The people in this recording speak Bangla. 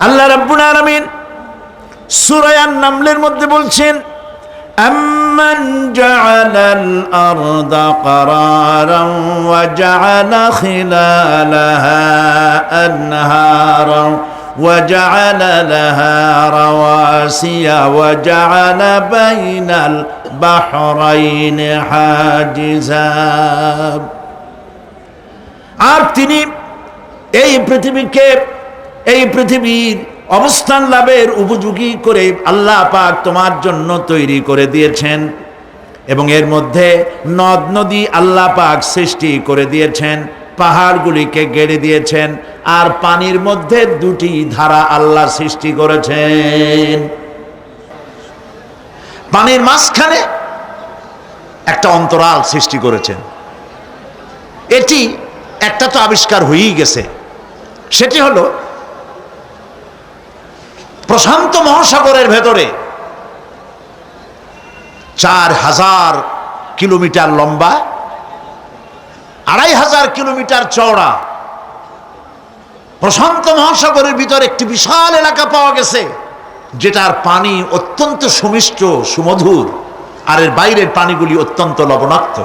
আল্লাহ রাব্বুল আলামিন সূরা আন-নামলের মধ্যে বলছেন أمن جعل الأرض قرارا وجعل خلالها أنهارا وجعل لها رواسي وجعل بين البحرين حاجزا আর তিনি এই পৃথিবীকে এই পৃথিবীর অবস্থান লাভের উপযোগী করে আল্লাহ পাক তোমার জন্য তৈরি করে দিয়েছেন। এবং এর মধ্যে নদ নদী আল্লাহ পাক সৃষ্টি করে দিয়েছেন, পাহাড়গুলিকে গেড়ে দিয়েছেন, আর পানির মধ্যে দুটি ধারা আল্লাহ সৃষ্টি করেছেন। পানির মাঝখানে একটা অন্তরাল সৃষ্টি করেছেন। এটি একটা তো আবিষ্কার হয়েই গেছে। সেটি হলো প্রশান্ত মহাসাগরের ভেতরে চার হাজার কিলোমিটার লম্বা, আড়াই হাজার কিলোমিটার চওড়া। প্রশান্ত মহাসাগরের ভিতরে একটি বিশাল এলাকা পাওয়া গেছে, যেটার পানি অত্যন্ত সুমিষ্ট, সুমধুর, আর এর বাইরের পানিগুলি অত্যন্ত লবণাক্ত।